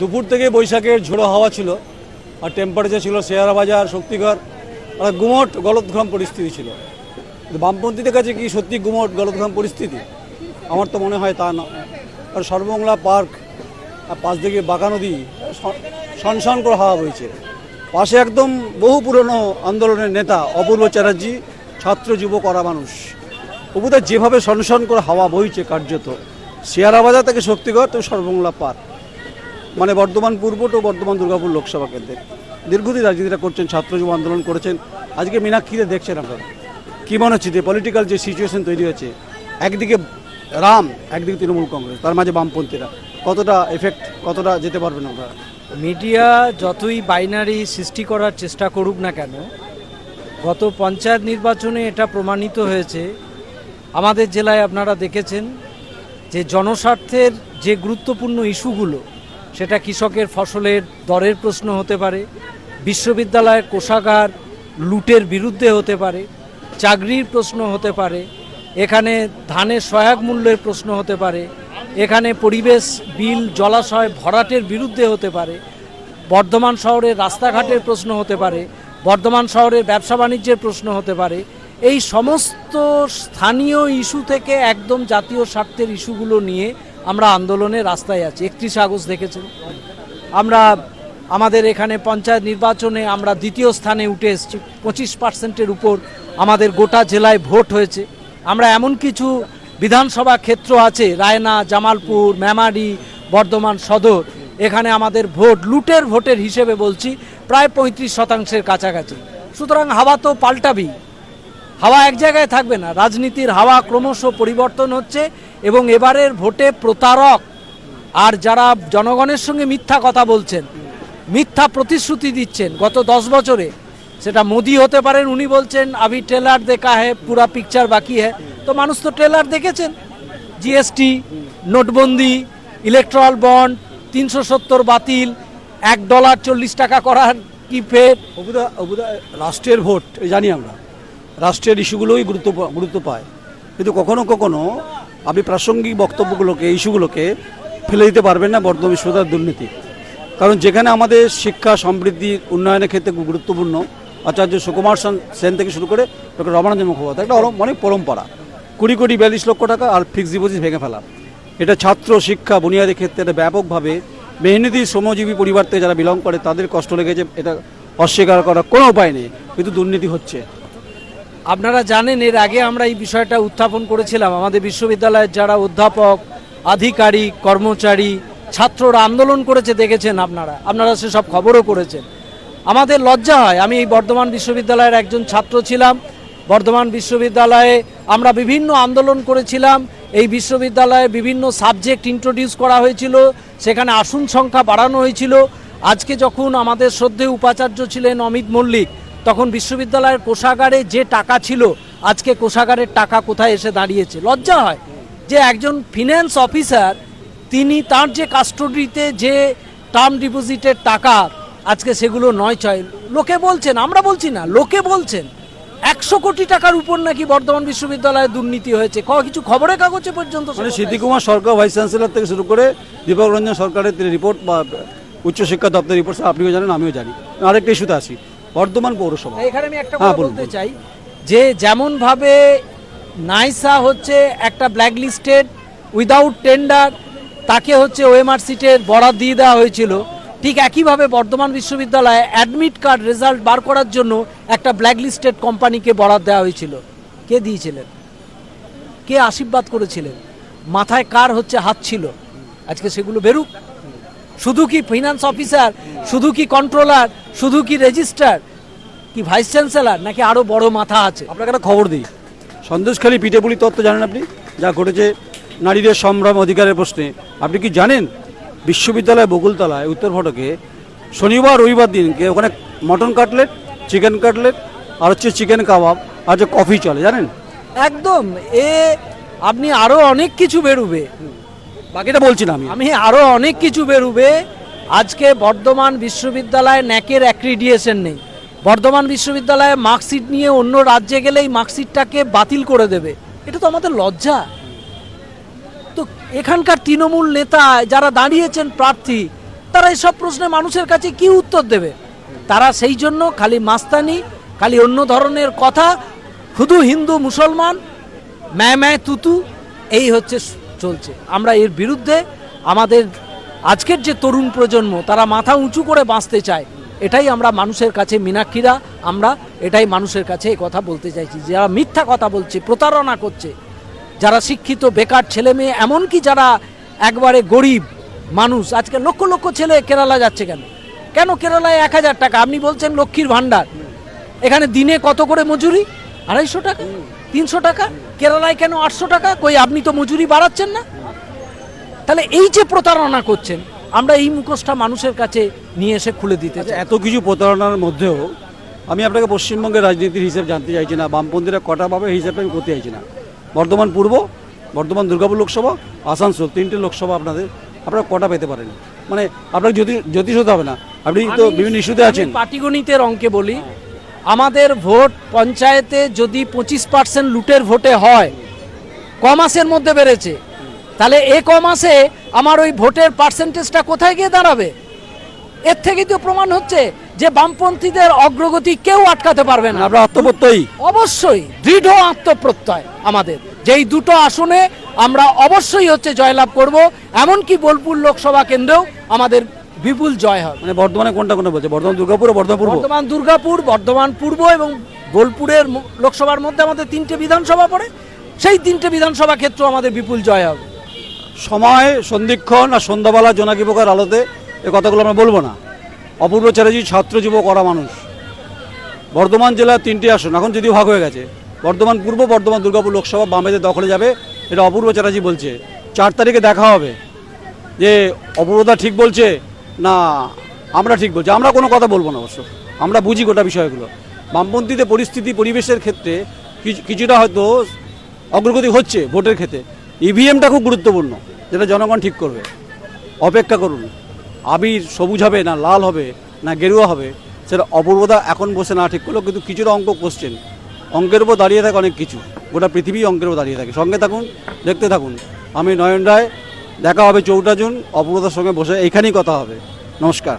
দুপুর থেকে বৈশাখের ঝোড়ো হাওয়া ছিল, আর টেম্পারেচার ছিল শেয়ার বাজার, শক্তিগড় আর গুমট গলদঘ্রাম পরিস্থিতি ছিল। বামপন্থীদের কাছে কি সত্যি গুমট গলদঘ্রাম পরিস্থিতি? আমার তো মনে হয় তা না। আর সর্ববাংলা পার্ক, আর পাশ দিকে বাঁকা নদী সনসন করে হাওয়া বইছে। পাশে একদম বহু পুরনো আন্দোলনের নেতা অপূর্ব চ্যাটার্জি, ছাত্র যুব করা মানুষ। অবুদা যেভাবে সনসন করে হাওয়া বইছে কার্যত শিয়ারাবাজার থেকে শক্তিগড় তো সর্ববাংলা পার্ক। মানে বর্ধমান পূর্ব তো বর্ধমান দুর্গাপুর লোকসভা কেন্দ্রে। দীর্ঘদিন রাজনীতিটা করছেন, ছাত্র যুব আন্দোলন করেছেন। আজকে মীনাক্ষীতে দেখছেন আপনারা। কী মনে হচ্ছে যে পলিটিক্যাল যে সিচুয়েশন তৈরি হয়েছে, একদিকে রাম, একদিকে তৃণমূল কংগ্রেস, তার মাঝে বামপন্থীরা, কতটা এফেক্ট কতটা যেতে পারবেন আপনারা মিডিয়া যতই বাইনারি সৃষ্টি করার চেষ্টা করুক না কেন, গত পঞ্চায়েত নির্বাচনে এটা প্রমাণিত হয়েছে। আমাদের জেলায় আপনারা দেখেছেন যে জনস্বার্থের যে গুরুত্বপূর্ণ ইস্যুগুলো সেটা কৃষকের ফসলের দরের প্রশ্ন হতে পারে, বিশ্ববিদ্যালয়ের কোষাগার লুটের বিরুদ্ধে হতে পারে, চাকরির প্রশ্ন হতে পারে, এখানে ধানের সহায়ক মূল্যের প্রশ্ন হতে পারে, এখানে পরিবেশ, বিল, জলাশয় ভরাটের বিরুদ্ধে হতে পারে, বর্ধমান শহরের রাস্তাঘাটের প্রশ্ন হতে পারে, বর্ধমান শহরের ব্যবসা বাণিজ্যের প্রশ্ন হতে পারে, এই সমস্ত স্থানীয় ইস্যু থেকে একদম জাতীয় স্বার্থের ইস্যুগুলো নিয়ে আমরা আন্দোলনে রাস্তায় আছি, একত্রিশে আগস্ট দেখেছেন। আমরা আমাদের এখানে পঞ্চায়েত নির্বাচনে আমরা দ্বিতীয় স্থানে উঠে এসেছি, পঁচিশ পার্সেন্টের উপর আমাদের গোটা জেলায় ভোট হয়েছে। আমরা এমন কিছু বিধানসভা ক্ষেত্র আছে, রায়না, জামালপুর, মেমারি, বর্ধমান সদর, এখানে আমাদের ভোট, লুটের ভোটের হিসেবে বলছি, প্রায় পঁয়ত্রিশ শতাংশের কাছাকাছি। সুতরাং হাওয়া তো পাল্টাবেই। হাওয়া এক জায়গায় থাকবে না। রাজনীতির হাওয়া ক্রমশ পরিবর্তন হচ্ছে এবং এবারের ভোটে প্রতারক। আর যারা জনগণের সঙ্গে মিথ্যা কথা বলছেন, মিথ্যা প্রতিশ্রুতি দিচ্ছেন গত দশ বছরে, সেটা মোদি হতে পারেন, উনি বলছেন আবি ট্রেলার দেখা হ্যাঁ পুরা পিকচার বাকি হ্যাঁ তো মানুষ তো ট্রেলার দেখেছেন। জিএসটি নোটবন্দি ইলেকট্রাল বন্ড তিনশো সত্তর বাতিল, এক ডলার চল্লিশ টাকা করার কি ফের? অবুদা অবুদা রাষ্ট্রের ভোট জানি আমরা। রাষ্ট্রের ইস্যুগুলোই গুরুত্ব গুরুত্ব পায়। কিন্তু কখনো কখনো আপনি প্রাসঙ্গিক বক্তব্যগুলোকে, ইস্যুগুলোকে ফেলে দিতে পারবেন না বর্ধমান বিশ্ববিদ্যালয়ের দুর্নীতি। কারণ যেখানে আমাদের শিক্ষা, সমৃদ্ধি, উন্নয়নের ক্ষেত্রে গুরুত্বপূর্ণ। আচার্য সুকুমার সেন- থেকে শুরু করে ডক্টর রমানন্দ মুখোপাধ্যায়, একটা অনেক পরম্পরা। কুড়ি কোটি বিয়াল্লিশ লক্ষ টাকা আর ফিক্সড ডিপোজিট ভেঙে ফেলা। এটা ছাত্র শিক্ষা বুনিয়াদী ক্ষেত্রে এটা ব্যাপকভাবে মেহনতি, শ্রমজীবী পরিবার থেকে যারা বিলং করে, তাদের কষ্ট লেগেছে। এটা অস্বীকার করার কোনো উপায় নেই। কিন্তু দুর্নীতি হচ্ছে। আপনারা জানেন, এর আগে আমরা এই বিষয়টা উত্থাপন করেছিলাম। আমাদের বিশ্ববিদ্যালয়ের যারা অধ্যাপক, আধিকারিক, কর্মচারী, ছাত্ররা আন্দোলন করেছে, দেখেছেন আপনারা। আপনারা সেসব খবরও করেছেন। আমাদের লজ্জা হয়, আমি এই বর্ধমান বিশ্ববিদ্যালয়ের একজন ছাত্র ছিলাম। বর্ধমান বিশ্ববিদ্যালয়ে আমরা বিভিন্ন আন্দোলন করেছিলাম। এই বিশ্ববিদ্যালয়ে বিভিন্ন সাবজেক্ট ইন্ট্রোডিউস করা হয়েছিল, সেখানে আসন সংখ্যা বাড়ানো হয়েছিল। আজকে যখন আমাদের শ্রদ্ধেয় উপাচার্য ছিলেন অমিত মল্লিক তখন বিশ্ববিদ্যালয়ের কোষাগারে যে টাকা ছিল আজকে কোষাগারের টাকা কোথায় এসে দাঁড়িয়েছে? লজ্জা হয় যে একজন ফিন্যান্স অফিসার তিনি তার যে কাস্টডিতে যে টার্ম ডিপোজিটের টাকা আজকে সেগুলো নয় ছয়। লোকে বলছেন আমরা বলছি না লোকে বলছেন একশো কোটি টাকার উপর নাকি বর্ধমান বিশ্ববিদ্যালয়ে দুর্নীতি হয়েছে। কিছু খবরের কাগজে পর্যন্ত মানে সেটা সিদ্দিকুমার সরকার ভাইস চ্যান্সেলর থেকে শুরু করে দীপক রঞ্জন সরকারের রিপোর্ট বা উচ্চশিক্ষা দপ্তরের রিপোর্ট আপনিও জানেন আমিও জানি। আরেকটা ইস্যুতে আসি। বর্ধমান পৌরসভা। এখানে আমি একটা হ্যাঁ, কথা বলতে চাই যে যেমনভাবে নাইসা হচ্ছে একটা ব্ল্যাক লিস্টেড উইদাউট টেন্ডার তাকে হচ্ছে ওএমআর সিটের বরাদ দিয়ে দেওয়া হয়েছিল ঠিক একইভাবে বর্ধমান বিশ্ববিদ্যালয়ে অ্যাডমিট কার্ড রেজাল্ট বার করার জন্য একটা ব্ল্যাক লিস্টেড কোম্পানিকে বরাদ দেওয়া হয়েছিল। কে দিয়েছিলেন? কে আশীর্বাদ করেছিলেন? মাথায় কার হচ্ছে হাত ছিল? আজকে সেগুলো বেরুক। শুধু কি ফিনান্স অফিসার শুধু কি কন্ট্রোলার শুধু কি রেজিস্ট্রার কি ভাইস চ্যান্সেলার নাকি আরও বড় মাথা আছে? আপনাকে একটা খবর দিই। সন্দেশখালী পিঠেপুলি তত্ত্ব জানেন আপনি? যা ঘটেছে নারীদের সম্ভ্রম অধিকারের প্রশ্নে। আপনি কি জানেন বিশ্ববিদ্যালয় বকুলতলায় উত্তর ফটকে শনিবার রবিবার দিনকে ওখানে মটন কাটলেট চিকেন কাটলেট আর হচ্ছে চিকেন কাবাব আর হচ্ছে কফি চলে জানেন? একদম। এ আপনি আরও অনেক কিছু বেরুবে। বাকিটা বলছি না আমি। আমি আরও অনেক কিছু বেরুবে। আজকে বর্ধমান বিশ্ববিদ্যালয়ে ন্যাকের অ্যাক্রিডিয়েশন নেই। বর্ধমান বিশ্ববিদ্যালয়ে মার্কশিট নিয়ে অন্য রাজ্যে গেলেই মার্কশিটটাকে বাতিল করে দেবে। এটা তো আমাদের লজ্জা। তো এখানকার তৃণমূল নেতা, যারা দাঁড়িয়েছেন প্রার্থী, তারা এসব প্রশ্নে মানুষের কাছে কি উত্তর দেবে? তারা সেই জন্য খালি মাস্তানি, খালি অন্য ধরনের কথা, শুধু হিন্দু, মুসলমান ম্যায় ম্যায় তুতু, এই হচ্ছে চলছে। আমরা এর বিরুদ্ধে আমাদের আজকের যে তরুণ প্রজন্ম, তারা মাথা উঁচু করে বাঁচতে চায়। এটাই আমরা মানুষের কাছে মীনাক্ষীরা, আমরা এটাই মানুষের কাছে এই কথা বলতে চাইছি। যারা মিথ্যা কথা বলছে, প্রতারণা করছে, যারা শিক্ষিত, বেকার ছেলে মেয়ে, এমনকি যারা একবারে গরিব মানুষ, আজকে লক্ষ লক্ষ ছেলে কেরালা যাচ্ছে কেন? কেন কেরালায় এক হাজার টাকা? আপনি বলছেন লক্ষ্মীর ভাণ্ডার। এখানে দিনে কত করে মজুরি? আড়াইশো টাকা? তিনশো টাকা? কেরালায় কেন আটশো টাকা? কই, আপনি তো মজুরি বাড়াচ্ছেন না? তাহলে এই যে প্রতারণা করছেন আমরা এই মুখোশটা মানুষের কাছে নিয়ে এসে খুলে দিতে আচ্ছা চাই। এত কিছু প্রতারণার মধ্যেও আমি আপনাকে পশ্চিমবঙ্গের রাজনীতির হিসেব জানতে চাইছি না বামপন্থীরা কটা পাবে হিসাবে আমি করতে চাইছি না। বর্ধমান পূর্ব বর্ধমান দুর্গাপুর লোকসভা আসানসোল তিনটে লোকসভা আপনাদের আপনারা কটা পেতে পারেন? মানে আপনার জ্যোতিষ জ্যোতিষ হতে হবে না। আপনি তো বিভিন্ন ইস্যুতে আছেন। পাটিগণিতের অঙ্কে বলি আমাদের ভোট পঞ্চায়েতে যদি পঁচিশ পার্সেন্ট লুটের ভোটে হয় ক মাসের মধ্যে বেড়েছে? তাহলে এ ক মাসে আমার ওই ভোটের পার্সেন্টেজটা কোথায় গিয়ে দাঁড়াবে? এর থেকে তো প্রমাণ হচ্ছে যে বামপন্থীদের অগ্রগতি কেউ আটকাতে পারবে না। আপনার আত্মপ্রত্যয়ী। অবশ্যই দৃঢ় আত্মপ্রত্যয় আমাদের। যেই দুটো আসনে আমরা অবশ্যই হচ্ছে জয়লাভ করব এমনকি বোলপুর লোকসভা কেন্দ্রেও আমাদের বিপুল জয় হবে। মানে বর্ধমানে কোনটা কোনটা বলছে? বর্ধমান দুর্গাপুর ও বর্ধমান পূর্ব? বর্ধমান দুর্গাপুর বর্ধমান পূর্ব এবং বোলপুরের লোকসভার মধ্যে আমাদের তিনটে বিধানসভা পড়ে। সেই তিনটে বিধানসভা ক্ষেত্র আমাদের বিপুল জয় হবে। সময়, সন্ধিক্ষণ আর সন্ধ্যাবেলা জোনাকি পোকার আলোতে এ কথাগুলো আমরা বলব না। অপূর্ব চ্যাটার্জি, ছাত্র যুব করা মানুষ। বর্ধমান জেলার তিনটি আসন, এখন যদিও ভাগ হয়ে গেছে, বর্ধমান পূর্ব, বর্ধমান দুর্গাপুর লোকসভা বামেদের দখলে যাবে, এটা অপূর্ব চ্যাটার্জি বলছে। চার তারিখে দেখা হবে যে অপূর্বদা ঠিক বলছে না আমরা ঠিক বলছি। আমরা কোনো কথা বলব না অবশ্য। আমরা বুঝি গোটা বিষয়গুলো। বামপন্থীতে পরিস্থিতি, পরিবেশের ক্ষেত্রে কিছু- কিছুটা হয়তো অগ্রগতি হচ্ছে ভোটের ক্ষেত্রে। ইভিএমটা খুব গুরুত্বপূর্ণ, যেটা জনগণ ঠিক করবে। অপেক্ষা করুন, আবির সবুজ হবে না লাল হবে না গেরুয়া হবে, সেটা অপূর্বতা এখন বসে না ঠিক করল কিন্তু কিছুটা অঙ্ক কোশ্চেন অঙ্কের উপর দাঁড়িয়ে থাকে অনেক কিছু, গোটা পৃথিবী অঙ্কের উপর দাঁড়িয়ে থাকে। সঙ্গে থাকুন, দেখতে থাকুন। আমি নয়ন রায়, দেখা হবে চৌঠা জুন অপূর্বতার সঙ্গে বসে এইখানেই কথা হবে। নমস্কার।